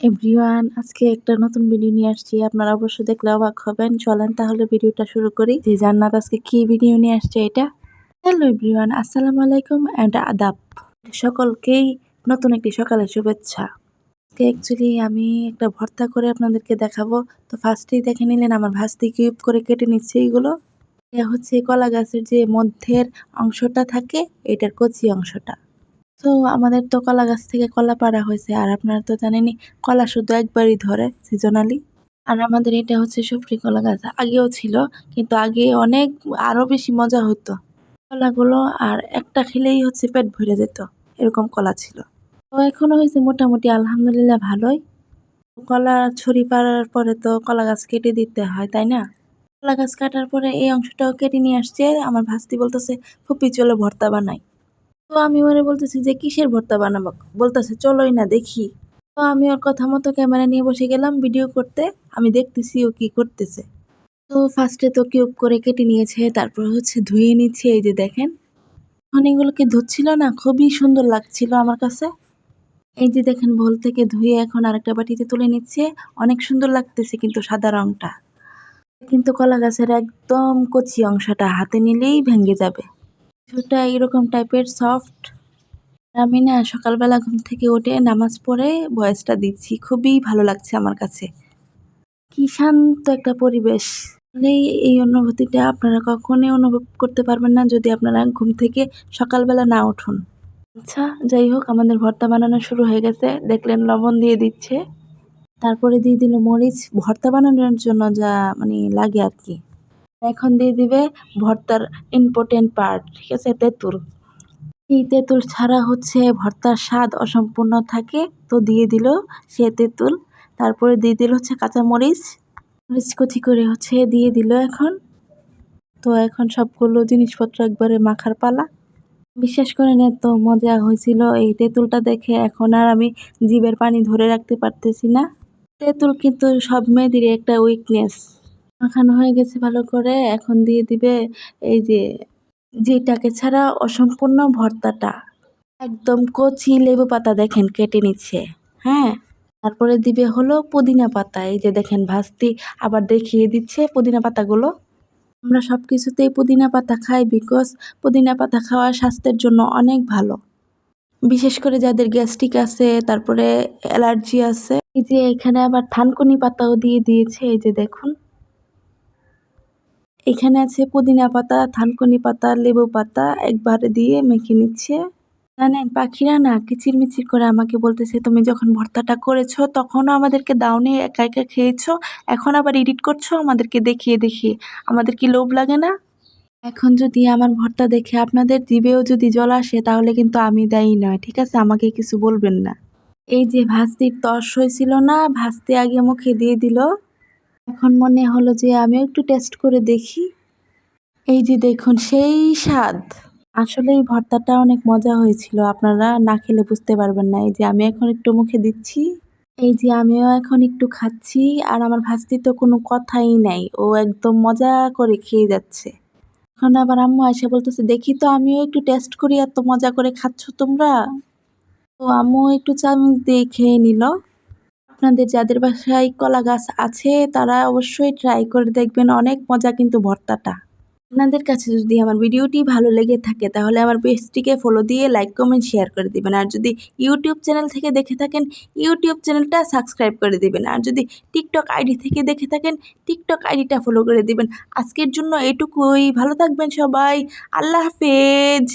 Everyone আজকে একটা নতুন ভিডিও নিয়ে আসছি। আপনারা অবশ্যই দেখলে অবাক হবেন। চলেন তাহলে ভিডিওটা শুরু করি। যে জান্নাত আজকে কি ভিডিও নিয়ে আসছে এটা? হ্যালো এভরিওয়ান আসসালামু আলাইকুম অ্যান্ড আদাব। সকলকেই নতুন একটি সকালের শুভেচ্ছা। অ্যাকচুয়ালি আমি একটা ভর্তা করে আপনাদেরকে দেখাবো। তো ফার্স্টেই দেখে নিলেন আমার ভাস্তি কিউব করে কেটে নিচ্ছে এইগুলো এটা হচ্ছে কলা গাছের যে মধ্যের অংশটা থাকে, এটার কচি অংশটা। তো আমাদের তো কলা গাছ থেকে কলা পাড়া হয়েছে, আর আপনারা তো জানেনই, কলা শুধু একবারই ধরে সিজনালি আর আমাদের এটা হচ্ছে সফরি কলা গাছ, আগেও ছিল, কিন্তু আগে অনেক আরও বেশি মজা হতো। কলাগুলো আর একটা খেলেই হচ্ছে পেট ভরে যেত, এরকম কলা ছিল। তো এখনও হয়েছে মোটামুটি আলহামদুলিল্লাহ ভালোই। কলা ছড়ি পাড়ার পরে তো কলা গাছ কেটে দিতে হয়, তাই না? কলা গাছ কাটার পরে এই অংশটাও কেটে নিয়ে আসছে, আমার ভাস্তি বলতেছে ফুপি চলো ভর্তা বানাই। তো আমি ওরে বলতেছি যে, কিসের ভর্তা বানাবো? বলতেছে, চলোই না, দেখি। তো আমি ওর কথা মতো ক্যামেরা নিয়ে বসে গেলাম ভিডিও করতে। আমি দেখতেছি ও কি করতেছে। তো ফার্স্টে তো কিউব করে কেটে নিয়েছে, তারপর হচ্ছে ধুয়ে নিচ্ছে, এই যে দেখেন। অনেকগুলোকে ধুচ্ছিল না? খুবই সুন্দর লাগছিল আমার কাছে। এই যে দেখেন ভোল থেকে ধুয়ে এখন আরেকটা বাটিতে তুলে নিচ্ছে। অনেক সুন্দর লাগতেছে কিন্তু সাদা রংটা। কিন্তু কলা গাছের একদম কচি অংশটা হাতে নিলেই ভেঙে যাবে। কিছুটা এরকম টাইপের সফট আমি না সকালবেলা ঘুম থেকে উঠে নামাজ পড়ে ভয়েসটা দিচ্ছি। খুবই ভালো লাগছে আমার কাছে। কি শান্ত একটা পরিবেশ। এই অনুভূতিটা আপনারা কখনোই অনুভব করতে পারবেন না যদি আপনারা ঘুম থেকে সকালবেলা না উঠুন। আচ্ছা যাই হোক, আমাদের ভর্তা বানানো শুরু হয়ে গেছে। দেখলেন লবণ দিয়ে দিচ্ছে। তারপরে দিয়ে দিল মরিচ। ভর্তা বানানোর জন্য যা মানে লাগে আর কি। এখন দিয়ে দিবে ভর্তার ইম্পর্টেন্ট পার্ট ঠিক আছে? তেঁতুল। এই তেঁতুল ছাড়া হচ্ছে ভর্তার স্বাদ অসম্পূর্ণ থাকে, তো দিয়ে দিল সে তেঁতুল। তারপরে দিয়ে দিল হচ্ছে কাঁচামরিচ। মরিচ কুচি করে হচ্ছে দিয়ে দিল এখন। তো এখন সবগুলো জিনিসপত্র একবারে মাখার পালা। বিশ্বাস করেন, এত মজা হয়েছিল এই তেঁতুলটা দেখে। এখন আর আমি জীবের পানি ধরে রাখতে পারতেছি না। তেঁতুল কিন্তু সব মেয়েদেরই একটা উইকনেস মাখানো হয়ে গেছে ভালো করে, এখন দিয়ে দিবে এই যে, যেটাকে ছাড়া অসম্পূর্ণ ভর্তাটা। একদম কচি লেবু পাতা দেখেন কেটে নিচ্ছে হ্যাঁ? তারপরে দিবে হলো পুদিনা পাতা, এই যে দেখেন ভাস্তি আবার দেখিয়ে দিচ্ছে পুদিনা পাতাগুলো। আমরা সব কিছুতেই পুদিনা পাতা খাই বিকজ পুদিনা পাতা খাওয়া স্বাস্থ্যের জন্য অনেক ভালো। বিশেষ করে যাদের গ্যাস্ট্রিক আছে, তারপরে অ্যালার্জি আছে। এই যে এখানে আবার থানকুনি পাতাও দিয়ে দিয়েছে, এই যে দেখুন। এখানে আছে পুদিনা পাতা, থানকুনি পাতা, লেবু পাতা, একবারে দিয়ে মেখে নিচ্ছে। জানেন, পাখিরা না কিচিরমিচির করে আমাকে বলতেছে, তুমি যখন ভর্তাটা করেছ, তখনও আমাদেরকে দাওনি একা একা খেয়েছো, এখন আবার এডিট করছ আমাদেরকে দেখিয়ে দেখিয়ে। আমাদের কি লোভ লাগে না? এখন যদি আমার ভর্তা দেখে আপনাদের জিবেও যদি জল আসে, তাহলে কিন্তু আমি দায়ী নয় ঠিক আছে? আমাকে কিছু বলবেন না। এই যে ভাস্তির তস হয়েছিল না ভাস্তি আগে মুখে দিয়ে দিল। এখন মনে হলো যে আমিও একটু টেস্ট করে দেখি। এই যে দেখুন, সেই স্বাদ। আসলে এই ভর্তাটা অনেক মজা হয়েছিল, আপনারা না খেলে বুঝতে পারবেন না। এই যে আমি এখন একটু মুখে দিচ্ছি। এই যে আমিও এখন একটু খাচ্ছি, আর আমার ভাস্তি তো কোনো কথাই নাই, ও একদম মজা করে খেয়ে যাচ্ছে। এখন আবার আম্মু এসে বলতেছে, দেখি তো আমিও একটু টেস্ট করি, এত মজা করে খাচ্ছ তোমরা? তো আম্মু একটু চামচ দিয়ে খেয়ে নিল। আপনাদের যাদের বাসায় কলা গাছ আছে, তারা অবশ্যই ট্রাই করে দেখবেন। অনেক মজা কিন্তু ভর্তাটা। আপনাদের কাছে যদি আমার ভিডিওটি ভালো লেগে থাকে, তাহলে আমার পেজটিকে ফলো দিয়ে লাইক কমেন্ট শেয়ার করে দিবেন। আর যদি ইউটিউব চ্যানেল থেকে দেখে থাকেন ইউটিউব চ্যানেলটা সাবস্ক্রাইব করে দিবেন। আর যদি টিকটক আইডি থেকে দেখে থাকেন টিকটক আইডিটা ফলো করে দিবেন। আজকের জন্য এটুকুই। ভালো থাকবেন সবাই। আল্লাহ হাফেজ।